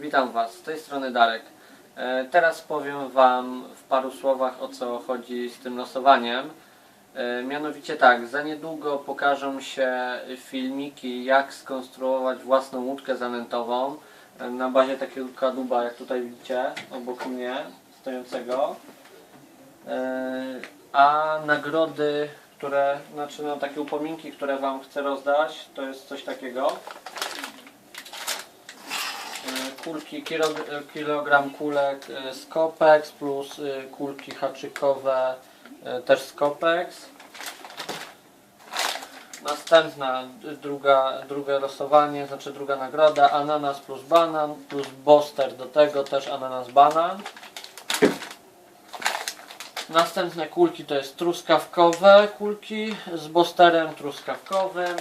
Witam Was, z tej strony Darek. E, Teraz powiem Wam w paru słowach o co chodzi z tym losowaniem. E, Mianowicie tak, za niedługo pokażą się filmiki jak skonstruować własną łódkę zanętową e, na bazie takiego kadłuba jak tutaj widzicie obok mnie stojącego. A nagrody, które, znaczy no takie upominki, które Wam chcę rozdać, to jest coś takiego. Kulki, kilo, kilogram kulek e, z Copex plus e, kulki haczykowe e, też z Copex. Następna, druga, drugie losowanie, znaczy druga nagroda, ananas plus banan plus boster do tego też ananas banan. Następne kulki to jest truskawkowe kulki z bosterem truskawkowym.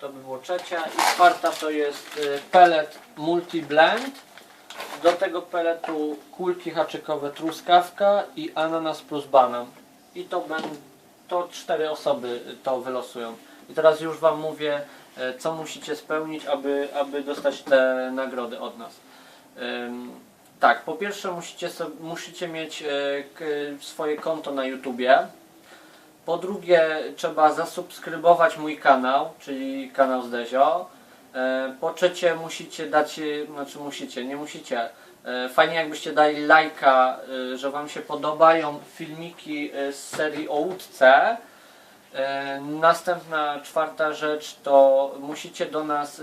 To by było trzecia. I czwarta to jest y, pellet multi-blend. Do tego pelletu kulki haczykowe truskawka i ananas plus banan. I to będą, to cztery osoby to wylosują. I teraz już Wam mówię, e, co musicie spełnić, aby, aby dostać te nagrody od nas. Tak, po pierwsze musicie, musicie mieć e, swoje konto na YouTubie. Po drugie, trzeba zasubskrybować mój kanał, czyli kanał z Dezio. E, Po trzecie, musicie dać, e, znaczy musicie, nie musicie. E, Fajnie jakbyście dali lajka, że Wam się podobają filmiki z serii o łódce. Następna, czwarta rzecz to musicie do nas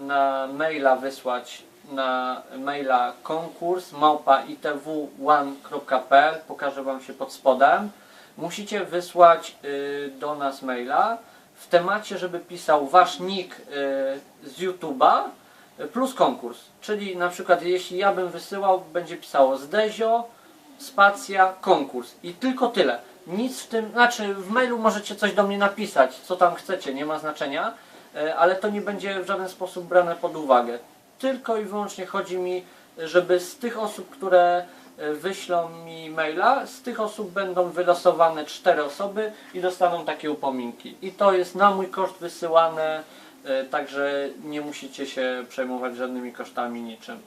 na maila wysłać na maila konkurs małpa itw1.pl pokażę Wam się pod spodem musicie wysłać do nas maila w temacie, żeby pisał wasz nick y, z YouTube'a y, plus konkurs. Czyli na przykład jeśli ja bym wysyłał, będzie pisało Zdezio, spacja, konkurs. I tylko tyle. Nic w tym, znaczy w mailu możecie coś do mnie napisać, co tam chcecie, nie ma znaczenia, y, ale to nie będzie w żaden sposób brane pod uwagę. Tylko i wyłącznie chodzi mi, żeby z tych osób, które e, wyślą mi maila, z tych osób będą wylosowane cztery osoby i dostaną takie upominki. I to jest na mój koszt wysyłane, e, także nie musicie się przejmować żadnymi kosztami niczym.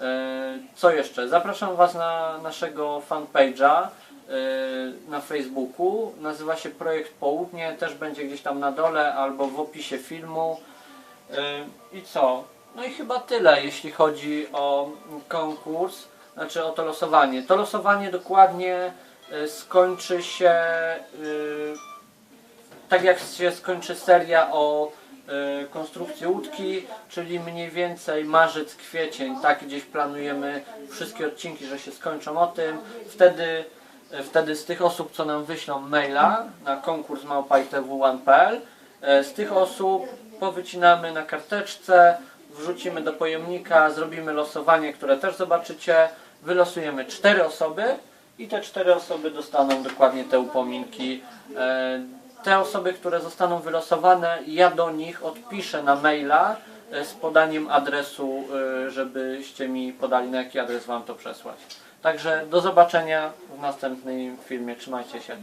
E, Co jeszcze? Zapraszam Was na naszego fanpage'a e, na Facebooku. Nazywa się Projekt Południe, też będzie gdzieś tam na dole albo w opisie filmu. E, I co? No i chyba tyle, jeśli chodzi o konkurs, znaczy o to losowanie. To losowanie dokładnie e, skończy się y, tak jak się skończy seria o e, konstrukcji łódki, czyli mniej więcej marzec, kwiecień, tak gdzieś planujemy wszystkie odcinki, że się skończą o tym. Wtedy, e, wtedy z tych osób, co nam wyślą maila na konkurs małpajtw1.pl, e, z tych osób powycinamy na karteczce, wrzucimy do pojemnika, zrobimy losowanie, które też zobaczycie. Wylosujemy cztery osoby i te cztery osoby dostaną dokładnie te upominki. E, Te osoby, które zostaną wylosowane, ja do nich odpiszę na maila e, z podaniem adresu, e, żebyście mi podali na jaki adres Wam to przesłać. Także do zobaczenia w następnym filmie. Trzymajcie się.